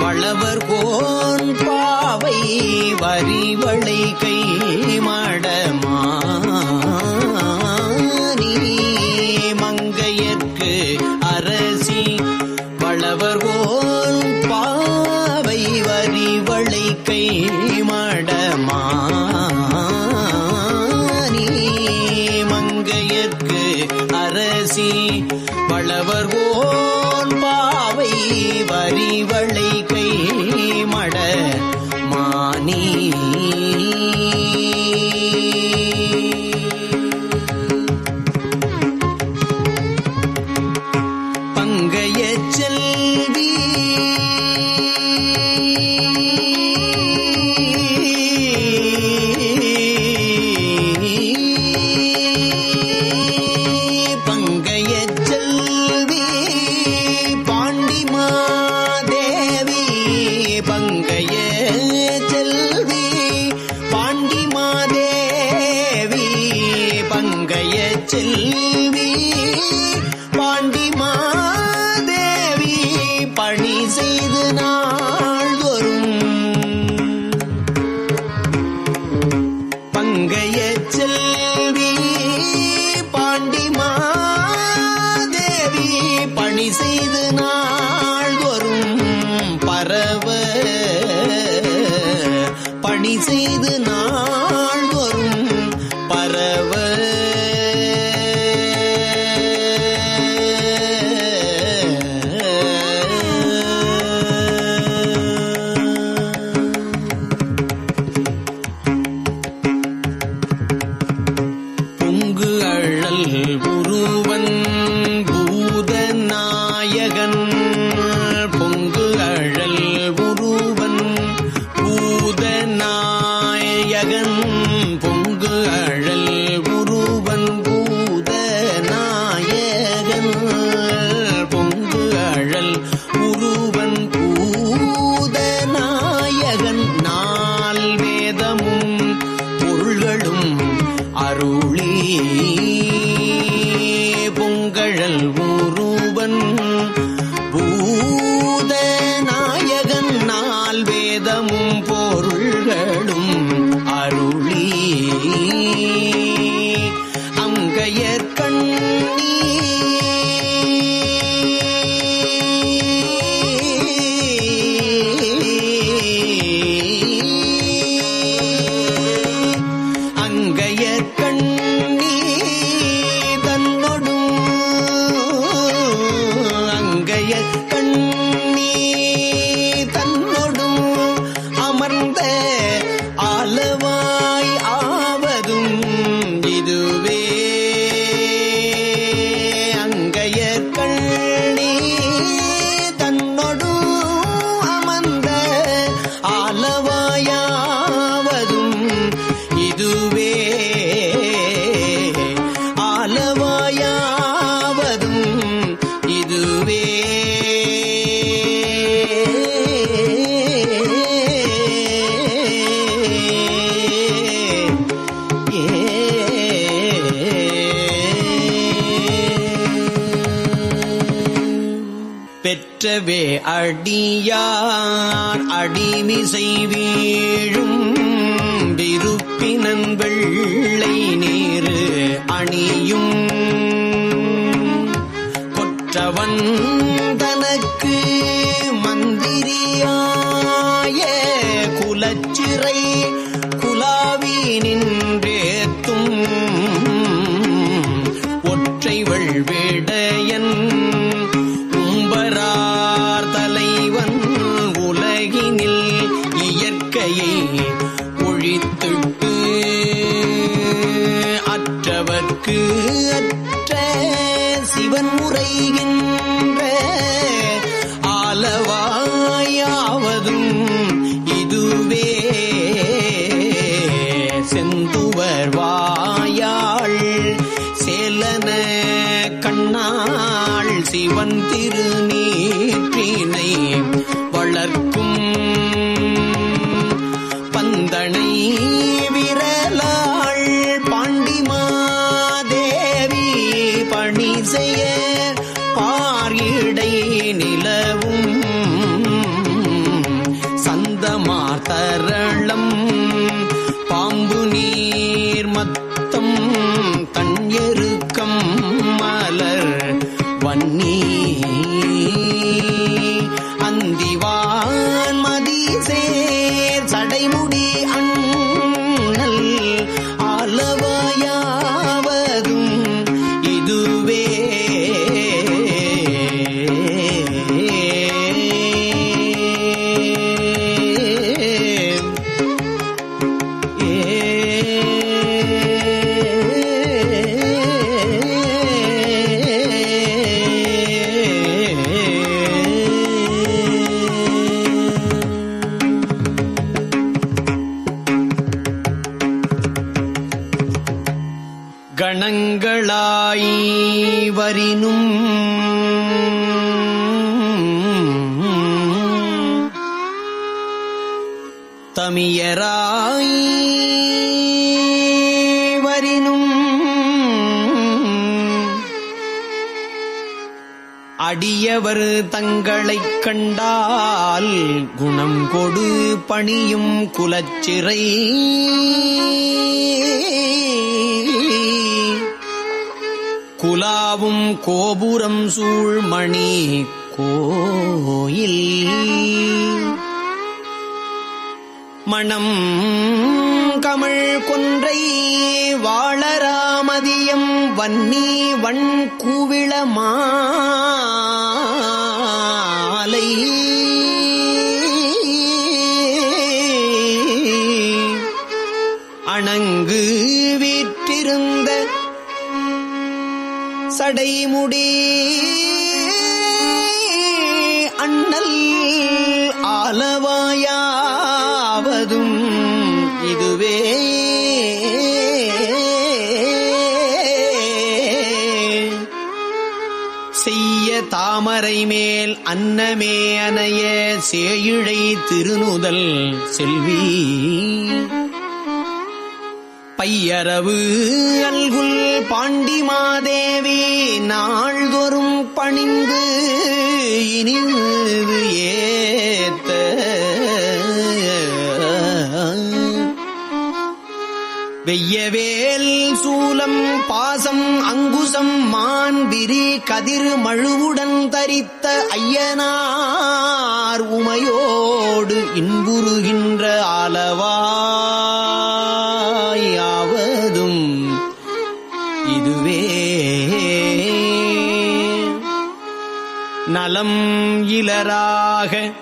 பழவர் cone பாவை வரிவளை கை மாடமா இனிய செல்வி. है பெற்றவே அடியார். அடிமிசை வீழும் விருப்பினன் வெள்ளை நீரு அணியும். கொற்றவன் அற்ற சிவன் முறை. தமியராய் வரினும் அடியவர் தங்களைக் கண்டால் குணம் கொடு பணியும் குலச்சிறை. குலாவும் கோபுரம் சூழ்மணி கோயில். மணம் கமழ் கொன்றை வாழராமதியம் வன்னி வண் கூவிளமா தாமரை மேல் அன்னமே அனைய சேயிழை திருநுதல் செல்வி. பையரவு அல்குல் பாண்டிமாதேவி நாள்தோறும் பணிந்து இனிது ஏ வெய்யவேல் சூலம் பாசம் அங்குசம் மான்பிரி கதிர் மழுவுடன் தரித்த ஐயனார் உமையோடு இன்புறுகின்ற ஆலவாயாவதும் இதுவே. நலம் இலராக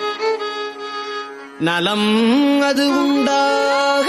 நலம் அது உண்டாக.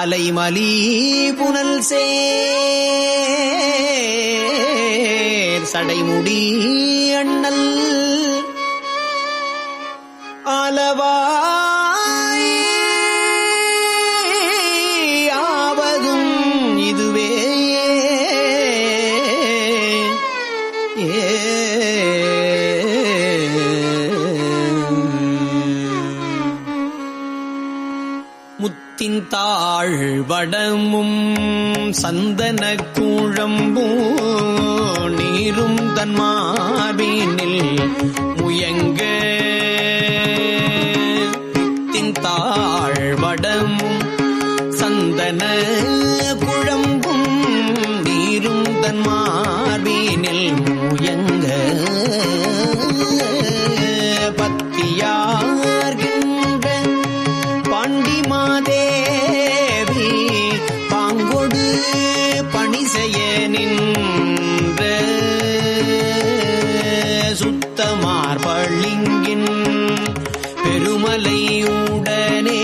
அலைமலி புனல் சடைமுடி அண்ணல். ஆலவாய் முத்தின் தாழ் வடமும் சந்தன கூழம்பூ நீரும் தன்மார்பினில் முயங்க. முத்தின் தாழ் வடமும் சந்தன குழம்பும் நீரும் தன்மார்பினில் மார்பளிங்கின் பெருமலை உடனே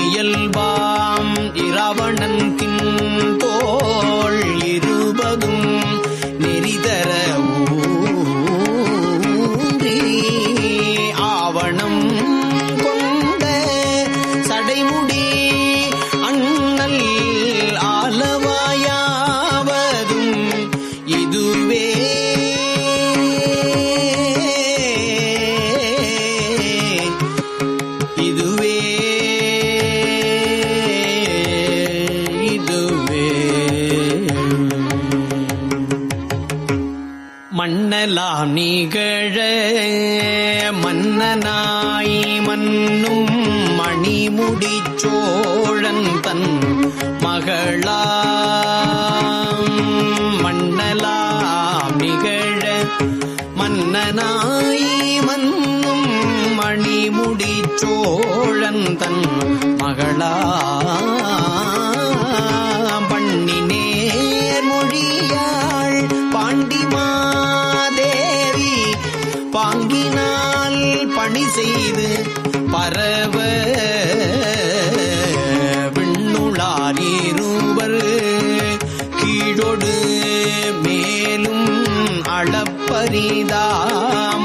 இயல்பாம் இரவணன் கின் மண்ணலாம் நிகழ மன்னனாய் மன்னும் மணிமுடி சோழன் தன் மகளா மண்ணலாம் நிகழ மன்னனாய் மன்னும் மணிமுடி சோழன் தன் மகளா பணி செய்து பரவ விண்ணுளாரீருவர் கீழொடு மேலும் அளப்பரிதாம்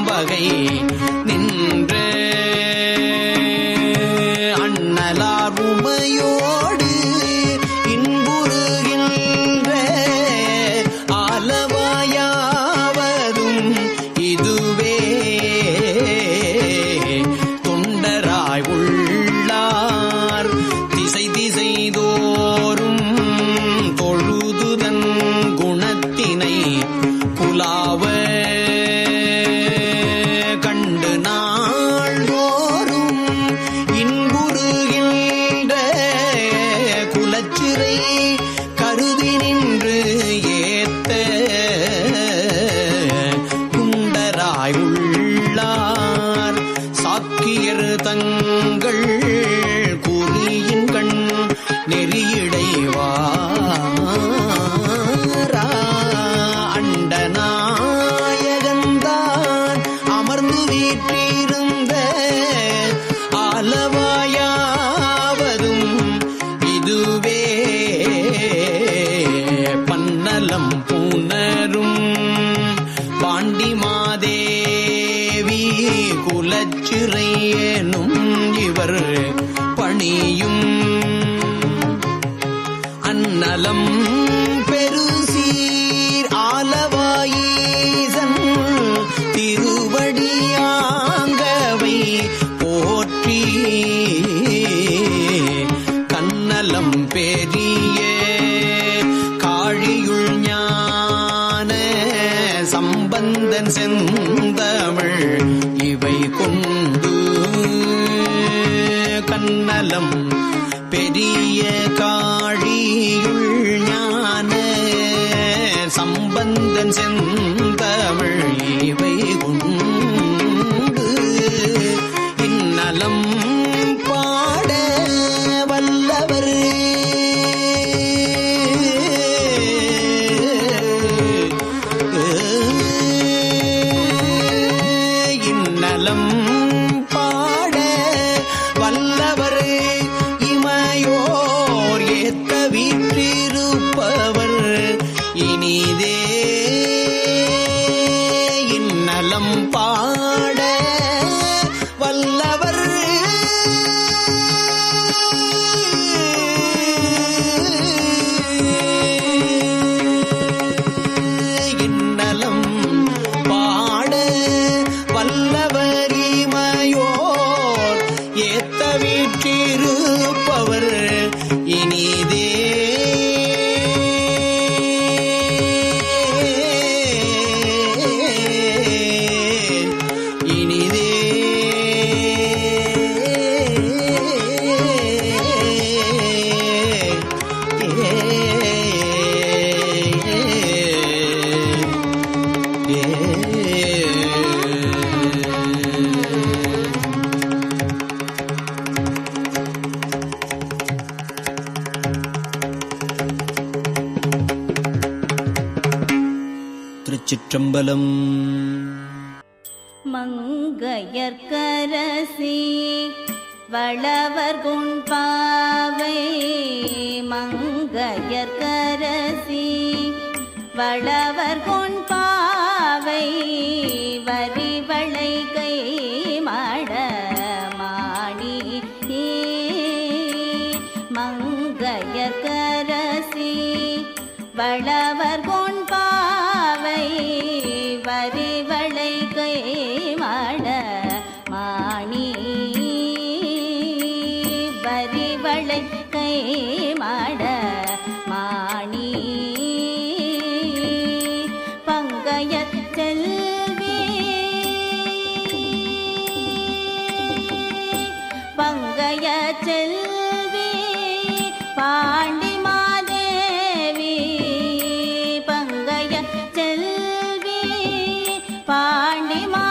வகை போற்றி. கண்ணலம் பேரி திருச்சிற்றம்பலம். மங்கையர்கரசி வளவர் குண்பாவை மங்கையர்கரசி வளவர் கொண்பாவை வரிவளை கை மாட மாணி மங்கையர்கரசி வளவர் கொண்பா கரிவளை ஆண்டி மா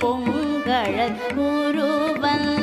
பொங்கழல் உருவல்